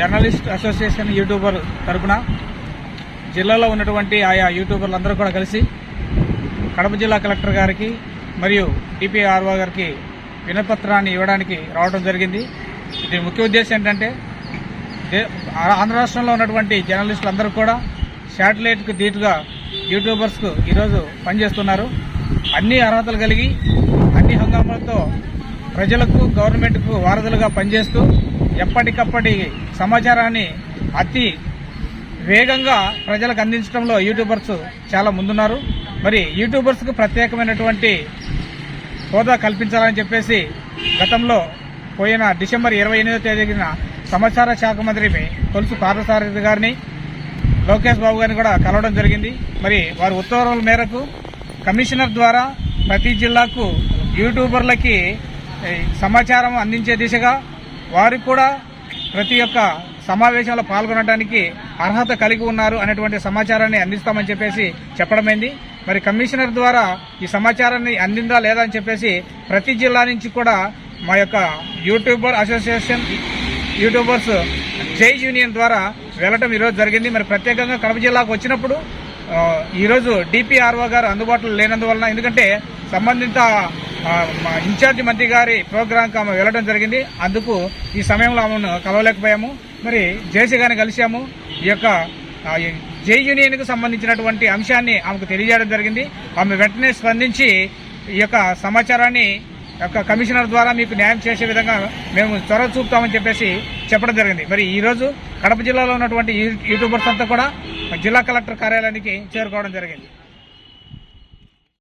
Journalist association YouTuber తరఫున జిల్లాలో ఉన్నటువంటి ఆయా యూట్యూబర్లందరూ కూడా కలిసి కడప జిల్లా కలెక్టర్ గారికి మరియు డిపిఆర్ఓ గారికి వినపత్రాన్ని ఇవ్వడానికి రావడం జరిగింది. దీని ముఖ్య ఉద్దేశం ఏంటంటే దే- ఆంధ్ర రాష్ట్రంలో ఉన్నటువంటి జర్నలిస్టులు అందరూ కూడా శాటిలైట్కు ధీటుగా యూట్యూబర్స్కు ఈరోజు పనిచేస్తున్నారు. అన్ని అర్హతలు కలిగి అన్ని హంగామాలతో ప్రజలకు గవర్నమెంట్కు వారధులుగా పనిచేస్తూ ఎప్పటికప్పటి సమాచారాన్ని అతి వేగంగా ప్రజలకు అందించడంలో యూట్యూబర్స్ చాలా ముందున్నారు. మరి యూట్యూబర్స్కు ప్రత్యేకమైనటువంటి హోదా కల్పించాలని చెప్పేసి గతంలో పోయిన డిసెంబర్ ఇరవై ఎనిమిదో తేదీన సమాచార శాఖ మంత్రి తొలుసు పార్థసారథి గారిని లోకేష్ బాబు గారిని కూడా కలవడం జరిగింది. మరి వారి ఉత్తర్వుల మేరకు కమిషనర్ ద్వారా ప్రతి జిల్లాకు యూట్యూబర్లకి సమాచారం అందించే దిశగా వారికి కూడా ప్రతి ఒక్క సమావేశంలో పాల్గొనడానికి అర్హత కలిగి ఉన్నారు అనేటువంటి సమాచారాన్ని అందిస్తామని చెప్పేసి చెప్పడమైంది. మరి కమిషనర్ ద్వారా ఈ సమాచారాన్ని అందిందా లేదా అని చెప్పేసి ప్రతి జిల్లా నుంచి కూడా మా యొక్క యూట్యూబర్ అసోసియేషన్ యూట్యూబర్స్ జై యూనియన్ ద్వారా వెళ్ళటం ఈరోజు జరిగింది. మరి ప్రత్యేకంగా కడప జిల్లాకు వచ్చినప్పుడు ఈరోజు డిపిఆర్ఓ గారు అందుబాటులో లేనందువలన ఎందుకంటే సంబంధిత ఇన్ఛార్జి మంత్రి గారి ప్రోగ్రాంకి ఆమె వెళ్ళడం జరిగింది. అందుకు ఈ సమయంలో ఆమెను కలవలేకపోయాము. మరి జేసీ గారిని కలిశాము. ఈ యొక్క జే జై యూనియన్కు సంబంధించినటువంటి అంశాన్ని ఆమెకు తెలియజేయడం జరిగింది. ఆమె వెంటనే స్పందించి ఈ యొక్క సమాచారాన్ని యొక్క కమిషనర్ ద్వారా మీకు న్యాయం చేసే విధంగా మేము చొరవ చూపుతామని చెప్పేసి చెప్పడం జరిగింది. మరి ఈరోజు కడప జిల్లాలో ఉన్నటువంటి యూ- యూట్యూబర్స్ అంతా కూడా జిల్లా కలెక్టర్ కార్యాలయానికి చేరుకోవడం జరిగింది.